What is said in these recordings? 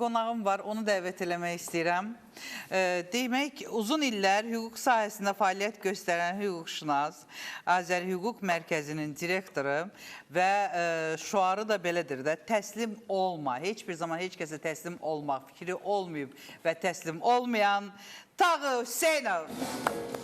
Qonağım var, onu dəvət eləmək istəyirəm. E, demək, uzun illər hüquq sahəsində fəaliyyət göstərən hüquqşünas, Azər Hüquq Mərkəzinin direktoru və e, şuarı da belədir də, təslim olma. Heç bir zaman heç kəsə təslim olmaq fikri olmayıb və təslim olmayan Tağı Hüseynov.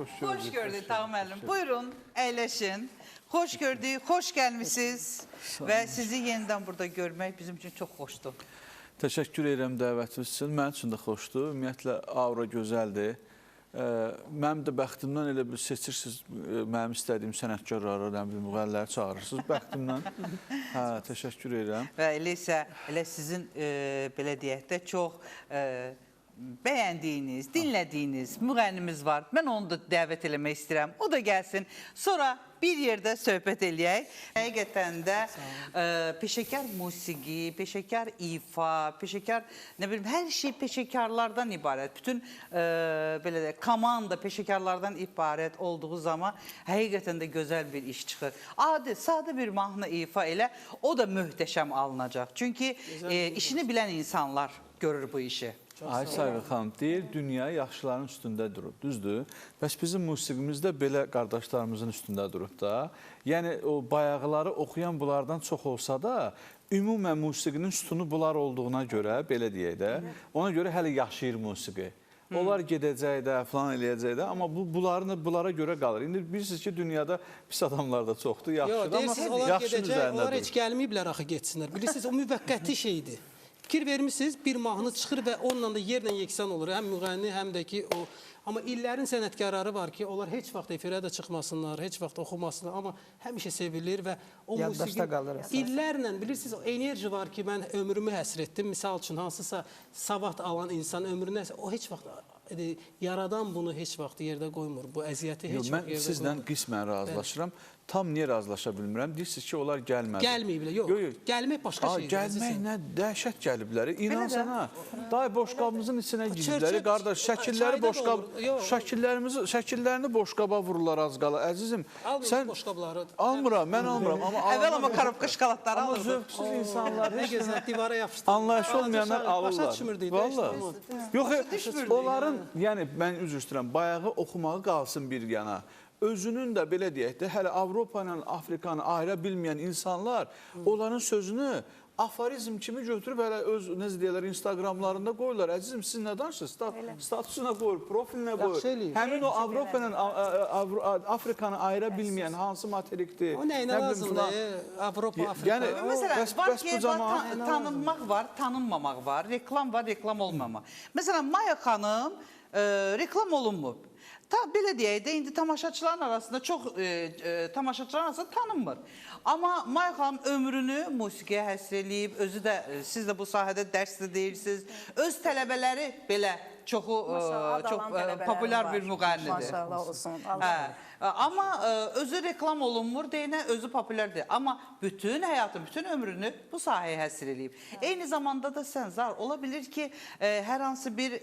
Hoş gördük Tağı müəllim. Buyurun, əyləşin. Xoş gördük, xoş gəlmisiniz və sizi yenidən burada görmək bizim üçün çox xoşdur. Təşəkkür edirəm dəvətiniz üçün. Mənim üçün də xoşdur. Ümumiyyətlə aura gözəldir. Ə, Mənim də bəxtimdən elə bir seçirsiniz ə, mənim istədiyim sənətkarları, nə bilim müğənniləri çağırırsınız bəxtimdən. Hə, təşəkkür edirəm. Və elə isə elə sizin e, belə deyək də çox e, bəyəndiyiniz, dinlədiyiniz müğənnimiz var. Mən onu da dəvət eləmək istəyirəm. O da gəlsin. Sonra bir yerdə söhbət eləyək. Həqiqətən də e, peşəkar musiqi, peşəkar ifa, peşəkar nə bilim hər şey peşəkarlardan ibarət. Bütün e, belə də komanda peşəkarlardan ibarət olduğu zaman həqiqətən də gözəl bir iş çıxır. Adi, sadə bir mahnı ifa elə, o da möhtəşəm alınacaq. Çünki e, işini bilən insanlar görür bu işi. Ay Sayğı xanım, deyir dünya yaxşıların üstündə durub, düzdür? Bəs bizim musiqimiz də belə qardaşlarımızın üstündə durub da. Yəni o bayaqları oxuyan bunlardan çox olsa da, ümumən musiqinin sütunu bunlar olduğuna görə, belə deyək də, ona görə hələ yaşayır musiqi. Onlar gedəcək də, falan eləyəcək də, amma bu bunların bunlara görə qalır. İndi bilirsiniz ki, dünyada pis adamlar da çoxdur, Yox, yaxşıdır, deyirsiniz, amma yaxşının gedəcək, üzərində onlar heç gəlməyiblər axı getsinlər. Bilirsiniz, o müvəqqəti şeydir. Fikir vermisiniz, bir mahnı çıxır və onunla da yerlə yeksan olur. Həm müğənni, həm də ki o Amma illərin sənətkarları var ki, onlar heç vaxt efirə də çıxmasınlar, heç vaxt oxumasınlar, amma həmişə sevilir və o musiqi illərlə bilirsiniz, o enerji var ki, mən ömrümü həsr etdim. Misal üçün hansısa savad alan insan ömrünü həsr- o heç vaxt e, yaradan bunu heç vaxt yerdə qoymur. Bu əziyyəti heç vaxt mən yerdə sizlə qoymur. qismən razılaşıram. Tam niyə razılaşa bilmirəm? Deyirsiniz ki, onlar gəlmədi. Gəlməyiblər. Yox, Yox, yox. gəlmək başqa Aa, şeydir. Gəlmək nə dəhşət gəliblər. İnan sənə. Day boşqabımızın içinə girdilər. çörçöp- Qardaş, şəkilləri boşqab, şəkillərimizi, şəkillərini boşqaba vururlar az qala. Əzizim, Almayın sən boşqabları. almıram, mən almıram, amma Əvvəl amma karobka şokoladları alırdı. zövqsüz insanlar Ne heç gözəl divara yapışdı. Anlayışı olmayanlar Başa alırlar. düşmürdü. də, Valla. işte, olmaz. Yox, e, onların, yəni mən üzr istəyirəm, bayağı oxumağı qalsın bir yana. Özünün də belə deyək də, hələ Avropa ilə Afrikanı ayıra bilməyən insanlar onların sözünü aforizm kimi götürüb hələ öz necə deyirlər Instagramlarında qoyurlar. Əzizim siz nə danışırsınız? Sta statusuna qoyur, profilinə qoyur. Həmin o Avropa ilə A- A- Avro- Afrikanı ayıra bilməyən hansı materikdir? O nəyinə nə lazımdır? Avropa, Afrika. Yəni, Məsələn, bəs- var bəs ki, bu zaman- tan- tanınmaq var, tanınmamaq var, reklam var, reklam olmamaq. Məsələn, Maya xanım e, reklam olunmur. Ta belə deyək də indi tamaşaçıların arasında çox e, e, tamaşaçıların arasında tanınmır. Amma Maya xanım ömrünü musiqiyə həsr eləyib, özü də e, siz də bu sahədə dərs də deyirsiniz. Öz tələbələri belə çoxu e, Maşallah, çox e, populyar var. bir müğənnidir. Maşallah olsun. Hə, amma e, özü reklam olunmur deyinə özü populyardır. Amma bütün həyatı, bütün ömrünü bu sahəyə həsr eləyib. Eyni zamanda da sən zar ola bilər ki, hər hansı bir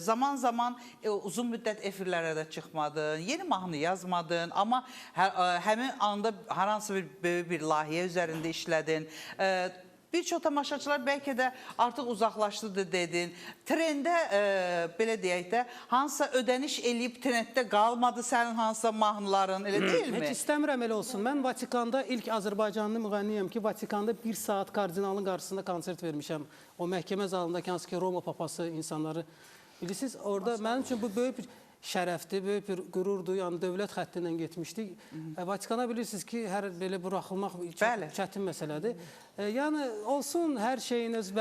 zaman zaman uzun müddət efirlərə də çıxmadın, yeni mahnı yazmadın, amma hə, e, həmin anda hər hansı bir böyük bir layihə üzərində işlədin. Bir çox tamaşaçılar bəlkə də artıq uzaqlaşdı dedin. Trendə e, belə deyək də hansısa ödəniş eləyib trenddə qalmadı sənin hansısa mahnıların, elə deyilmi? Heç istəmirəm elə olsun. Mən Vatikanda ilk Azərbaycanlı müğənniyəm ki, Vatikanda bir saat kardinalın qarşısında konsert vermişəm. O məhkəmə zalındakı hansı ki Roma papası insanları bilirsiniz, orada mənim üçün bu böyük bir şərəfdir, böyük bir qürurdur. Yəni dövlət xətti ilə getmişdik. E, Vatikana bilirsiniz ki, hər belə buraxılmaq çox Bəli. çətin məsələdir. E, yəni olsun hər şeyin öz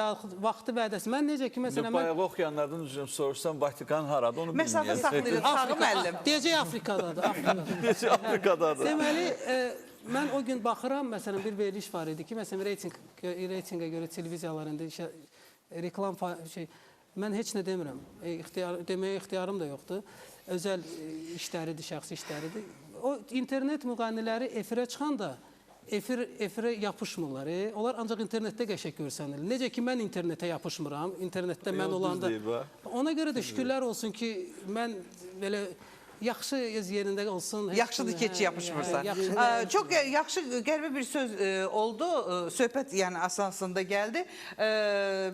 vaxtı vədəsi. Mən necə ki məsələn mən Bayağı oxuyanlardan üzrəm sorursam Vatikan harada onu Məsafə bilmirəm. saxlayırıq, Tağı müəllim. deyəcək Afrikadadır, Afrikadadır. Necə Afrikadadır? Deməli, e, mən o gün baxıram, məsələn, bir veriliş var idi ki, məsələn, reytinq reytinqə görə televiziyalarında işə, reklam şey Mən heç nə demirəm. E, ixtiyar deməyə ixtiyarım da yoxdur. Özəl e, işləridir, şəxsi işləridir. O internet müğənniləri efirə çıxanda efir efirə yapışmırlar. E. Onlar ancaq internetdə qəşəng görsənilir. Necə ki mən internetə yapışmıram. İnternetdə mən olanda ona görə də şükürlər olsun ki, mən belə yaxşı öz yerində olsun. ki, yapışmırsan. hə, yaxşıdır. Ee, Çok yaxşı, qəribə bir söz e, oldu. E, Söhbət yəni əsasında gəldi. E,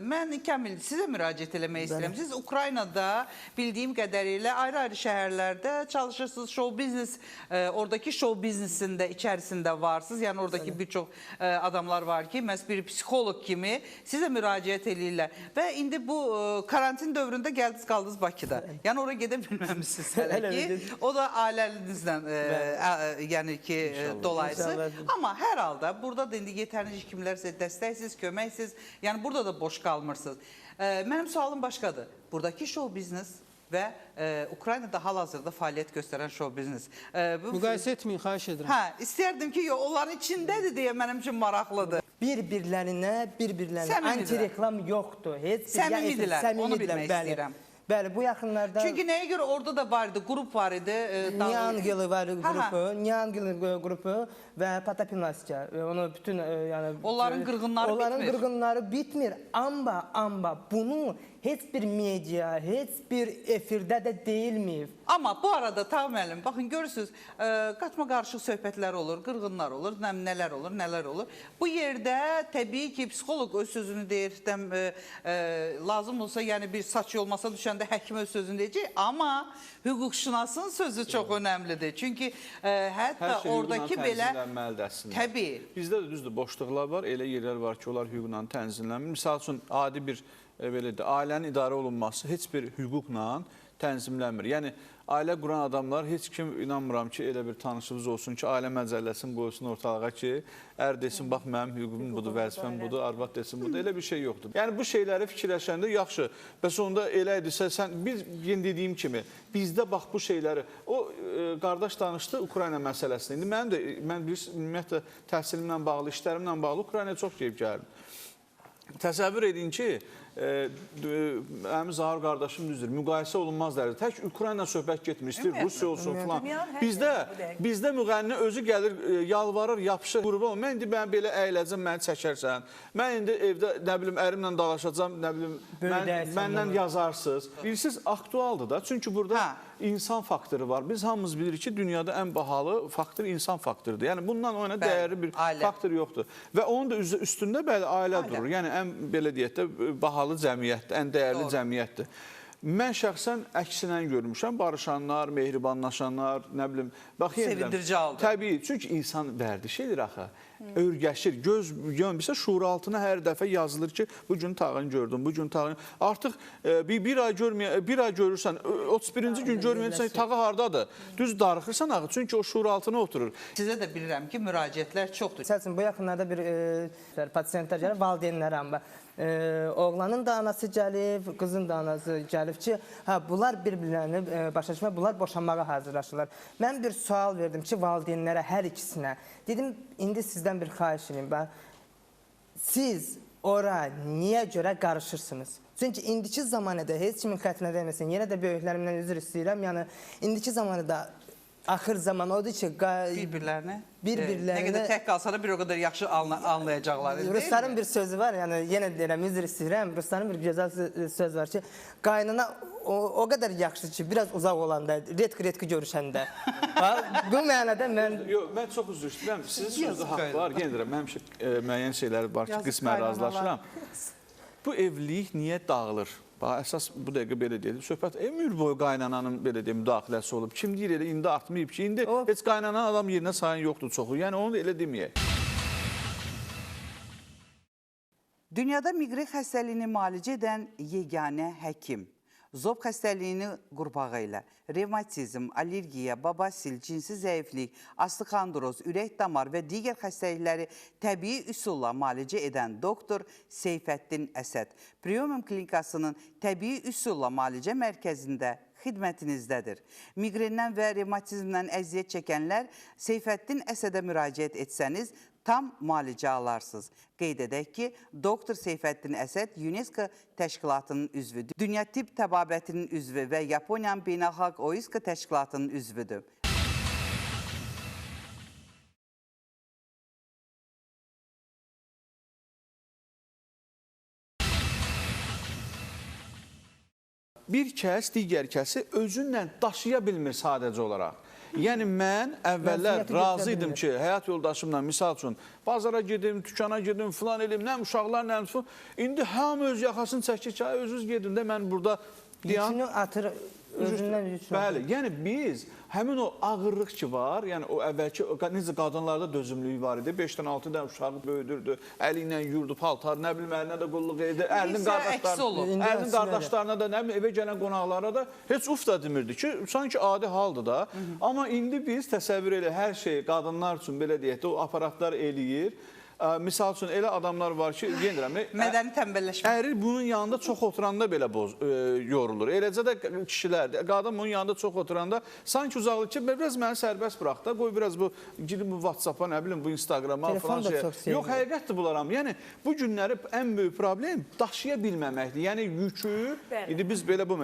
Mən Kamil sizə müraciət eləmək istəyirəm. Siz Ukraynada bildiyim qədərilə ayrı-ayrı şəhərlərdə çalışırsınız. Show biznes, e, oradakı show biznesində içərisində varsınız. Yəni oradakı bir çox adamlar var ki, məhz bir psixoloq kimi sizə müraciət eləyirlər. Və indi bu karantin dövründə gəldiniz qaldınız Bakıda. Yəni ora gedə bilməmisiniz hələ Hələ ki. O da ailənizlə e, ə, yəni ki e, dolayısı. Amma hər halda burada da indi yetərincə kimlər sizə dəstəksiz, köməksiz. Yəni burada da boş qalmırsınız. E, Mənim sualım başqadır. Buradakı show biznes və e, Ukraynada hal-hazırda fəaliyyət göstərən show biznes. E, bu- Müqayisə etməyin, xahiş edirəm. Hə, istərdim ki, yo, onların içindədir deyə mənim üçün maraqlıdır. Bir-birlərinə, bir-birlərinə Səmimidirlər. anti-reklam yoxdur. Heç bir- Səmimidirlər, yəni, onu səmimidirlər, bilmək bəli. istəyirəm. Bəli, bu yaxınlarda Çünki nəyə görə orada da var idi, qrup var idi. E, daha- Niangel var qrupu, Niangel qrupu və Patapinaska. Onu bütün e, yəni Onların qırğınları Onların bitmir. qırğınları bitmir. Amma amma bunu heç bir media, heç bir efirdə də deyilməyib. Amma bu arada ta müəllim, baxın görürsüz, ə, qaçma qarışıq söhbətlər olur, qırğınlar olur, nə, nələr olur, nələr olur. Bu yerdə təbii ki, psixoloq öz sözünü deyir, dəm, ə, ə, lazım olsa, yəni bir saç yolmasa düşəndə həkim öz sözünü deyəcək, amma hüquqşünasın sözü çox önəmlidir. Çünki ə, hətta Hər şey oradakı belə tənzimlənməlidir əslində. Təbii. Bizdə də düzdür, boşluqlar var. Elə yerlər var ki, onlar hüquqla tənzimlənmir. Məsəl üçün adi bir e, belə də ailənin idarə olunması heç bir hüquqla tənzimlənmir. Yəni ailə quran adamlar heç kim inanmıram ki, elə bir tanışınız olsun ki, ailə məcəlləsini qoysun ortalığa ki, ər desin bax mənim hüququm budur, vəzifəm budur, arvad desin budur. Elə bir şey yoxdur. Yəni bu şeyləri fikirləşəndə yaxşı. Bəs onda elə idisə sən biz yenə dediyim kimi bizdə bax bu şeyləri o e, qardaş danışdı Ukrayna məsələsini. İndi mənim də mən bir ümumiyyətlə təhsilimlə bağlı, işlərimlə bağlı Ukraynaya çox gedib gəldim. Təsəvvür edin ki, e, d- mənim Zahir qardaşım düzdür, müqayisə olunmaz dərəcədə. Tək Ukrayna söhbət getmir, istəyir Rusiya olsun filan. Bizdə bizdə müğənni özü gəlir, e, yalvarır, yapışır, qurban. Mən indi mən belə əyləcəm, məni çəkərsən. Mən indi evdə nə bilim ərimlə dalaşacağam, nə bilim mən, məndən yazarsınız. Bilirsiniz, aktualdır da. Çünki burada Hə. insan faktoru var. Biz hamımız bilirik ki, dünyada ən bahalı faktor insan faktorudur. Yəni bundan o yana Bəli, dəyərli bir ailə. faktor yoxdur. Və onun da üstündə bəli ailə, Ailə. durur. Yəni ən belə deyək də bahalı cəmiyyətdir, ən dəyərli Doğru. cəmiyyətdir. Mən şəxsən əksinə görmüşəm. Barışanlar, mehribanlaşanlar, nə bilim, bax Sevindirici. Təbii, çünki insan vərdiş edir axı. Örgəşir, göz görmürsə şuur altına hər dəfə yazılır ki, bu gün tağını gördüm, bu gün tağını. Artıq e, bir, bir ay görməyə, bir ay görürsən, ö- 31-ci gün görməyəsən, tağı hardadır? Düz darıxırsan axı, çünki o şuur altına oturur. Sizə də bilirəm ki, müraciətlər çoxdur. Məsəl üçün bu yaxınlarda bir e, pasientlər gəlir, valideynlər amma e, oğlanın da anası gəlib, qızın da anası gəlib ki, hə bunlar bir-birlərini e, başa düşmə, bunlar boşanmağa hazırlaşırlar. Mən bir sual verdim ki, valideynlərə hər ikisinə. Dedim, indi sizdən bir xahiş edeyim ben. Siz ora niyə görə qarışırsınız? Çünki indiki zamanədə heç kimin xətrinə dəyməsin. Yenə də böyüklərimdən üzr istəyirəm. Yəni indiki zamanədə axır zaman odur ki, Bir-birlərinə. Bir-birlərinə- E, Nə qədər tək qalsa da bir o qədər yaxşı anla- anlayacaqlar. Rusların bir sözü var, yəni yenə deyirəm, üzr istəyirəm. Rusların bir gözəl sö- söz var ki, qaynana o, o qədər yaxşı ki, biraz uzaq olanda, retk-retki görüşəndə. ha, bu mənada mən Yox, mən çox üzr istəyirəm. Sizin sözdə haqq var. Yenə deyirəm, həmişə e, müəyyən şeylər var ki, qismən razılaşıram. Bu evlilik niyə dağılır? Bax, əsas bu dəqiqə belə deyil. Söhbət ömür boyu qaynananın belə deyim müdaxiləsi olub. Kim deyir elə indi artmayıb ki, indi O- heç qaynanan adam yerinə sayan yoxdur çoxu. Yəni onu da elə deməyək. Dünyada miqren xəstəliyini müalicə edən yeganə həkim. Zob xəstəliyini qurbağı ilə revmatizm, allergiya, babasil, cinsi zəiflik, astıxandroz, ürək damar və digər xəstəlikləri təbii üsulla müalicə edən doktor Seyfəddin Əsəd Priomum klinikasının təbii üsulla müalicə mərkəzində xidmətinizdədir. Miqrendən və revmatizmdən əziyyət çəkənlər Seyfəddin Əsədə müraciət etsəniz, tam müalicə alarsınız. Qeyd edək ki, Doktor Seyfəddin Əsəd UNESCO təşkilatının üzvüdür. Dünya Tibb Təbabətinin üzvü və Yaponiyanın Beynəlxalq OİSKA təşkilatının üzvüdür. bir kəs digər kəsi özünlə daşıya bilmir sadəcə olaraq. Yəni mən əvvəllər razı idim ki, həyat yoldaşımla misal üçün bazara gedim, dükana gedim, filan elim, nə uşaqlar, nə filan. İndi hamı öz yaxasını çəkir ki, özünüz gedin də mən burada dayan. Yükünü atır özündən yükünü. Bəli, yəni biz həmin o ağırlıq ki var, yəni o əvvəlki necə qadınlarda dözümlülük var idi. 5-dən 6 dənə uşağı böyüdürdü, əli ilə yurdu, paltar, nə bilim əlinə də qulluq edirdi, əlinin qardaşlarına, əlinin qardaşlarına da nə bilim evə gələn qonaqlara da heç uf da demirdi ki, sanki adi haldır da. Amma indi biz təsəvvür elə hər şey qadınlar üçün belə deyək də o aparatlar eləyir. Ə, Misal üçün elə adamlar var ki, yenirəm, Mədəni tənbəlləşmə. Əri bunun yanında çox oturanda belə boz, e, yorulur. Eləcə də kişilər, qadın bunun yanında çox oturanda sanki uzaqlı ki, biraz məni sərbəst burax da, qoy biraz bu gidim bu WhatsApp-a, nə bilim bu Instagram-a falan şey. Yox, həqiqətdir bunlar amma. Yəni bu günləri ən böyük problem daşıya bilməməkdir. Yəni yükü indi biz belə bu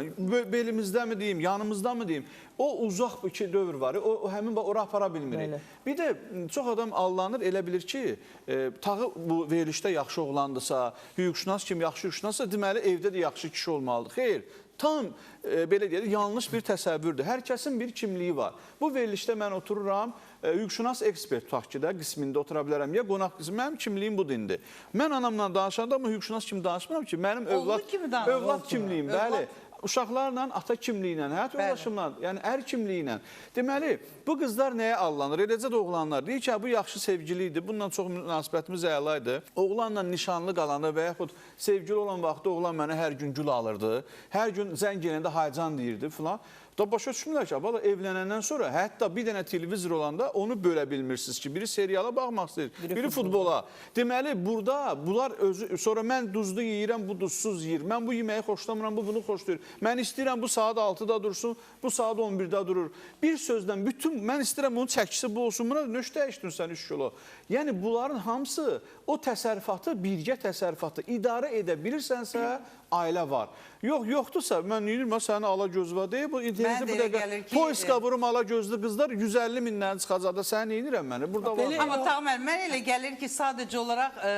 belimizdəmi deyim, yanımızdamı deyim, o uzaq iki dövr var. O, o həmin ora apara bilmirik. Bəli. Bir də çox adam allanır, elə bilir ki, e, tağı bu verilişdə yaxşı oğlandısa, hüquqşünas kimi yaxşı hüquqşünassa, deməli evdə də yaxşı kişi olmalıdır. Xeyr, tam e, belə deyək, yanlış bir təsəvvürdür. Hər kəsin bir kimliyi var. Bu verilişdə mən otururam, e, hüquqşünas ekspert tutaq ki də qismində otura bilərəm. Ya qonaq qismi, mənim kimliyim budur indi. Mən anamla danışanda amma hüquqşünas kimi danışmıram ki, mənim övlad kimi danışır. övlad kimliyim, Övlad. bəli. Uşaqlarla, ata kimliyi ilə, həyat yoldaşımla, yəni ər kimliyi ilə. Deməli, bu qızlar nəyə allanır? Eləcə də oğlanlar. Deyir ki, "Ha, bu yaxşı sevgili idi, bununla çox münasibətimiz əla idi. Oğlanla nişanlı qalanda və yaxud sevgili olan vaxtda oğlan mənə hər gün gül alırdı. Hər gün zəng gələndə haycan deyirdi filan. Da başa düşmürlər ki, bala evlənəndən sonra hətta bir dənə televizor olanda onu bölə bilmirsiniz ki, biri seriala baxmaq istəyir, biri, futbola. Deməli, burada bunlar özü sonra mən duzlu yeyirəm, bu duzsuz yeyir. Mən bu yeməyi xoşlamıram, bu bunu xoşlayır. Mən istəyirəm bu saat 6-da dursun, bu saat 11-də durur. Bir sözlə bütün mən istəyirəm bunun çəkisi bu olsun. Buna nöş dəyişdin sən 3 kilo. Yəni bunların hamısı o təsərrüfatı, birgə təsərrüfatı idarə edə bilirsənsə, ailə var. Yox, yoxdursa mən deyirəm, səni ala göz var deyə bu internetdə Mənə bu dəqiqə gəlir ki, poiska vurum ala gözlü qızlar 150 mindən çıxacaq da sən neynirəm məni? Burada var. Amma tamam mən elə gəlir ki, sadəcə olaraq e,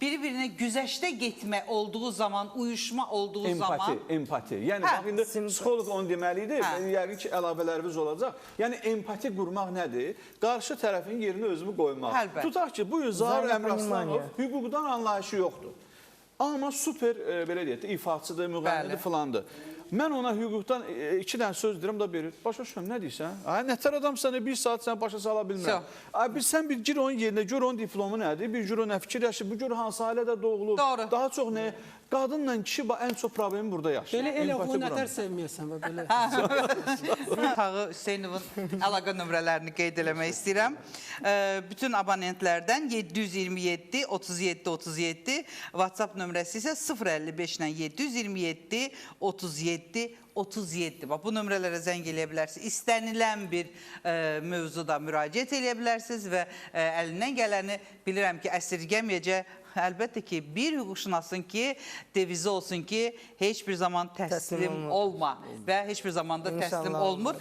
bir-birinə güzəştə getmə olduğu zaman, uyuşma olduğu Empati, zaman empati. Yəni Hə, bax indi psixoloq onu deməli idi. Hə. Yəqin ki, əlavələrimiz olacaq. Yəni empati qurmaq nədir? Qarşı tərəfin yerinə özümü qoymaq. Əlbəttə. Tutaq ki, bu Zahir Əmraslanov hüquqdan anlayışı yoxdur. Amma super e, ifaçıdır, müğənnidir Bəli. filandır. Mən ona hüquqdan e, iki dənə söz deyirəm da verir. Başa düşmürəm, nə deyirsən? Ay nətər adamsan, bir saat sən başa sala bilmirəm. Ay bir sən bir gir onun yerinə, gör onun diplomu nədir? Bir gör o nə fikirləşir, bu gör hansı ailədə doğulub. Doğru. Daha çox nə? Qadınla kişi ən çox problemi burada yaşayır. Belə elə Empati o nətər sevməyəsən və belə. Tağı Hüseynovun əlaqə nömrələrini qeyd eləmək istəyirəm. Ee, Bütün abonentlərdən 727 37 37, WhatsApp nömrəsi isə 055 ilə 727 37 37. Bax bu nömrələrə zəng eləyə bilərsiniz. İstənilən bir e, mövzuda müraciət eləyə bilərsiniz və e, əlindən gələni bilirəm ki, əsirgəməyəcək. Əlbəttə ki, bir hüquqşünasın ki, devizi olsun ki, heç bir zaman təslim Təslim olma. və heç bir zamanda təslim olmur.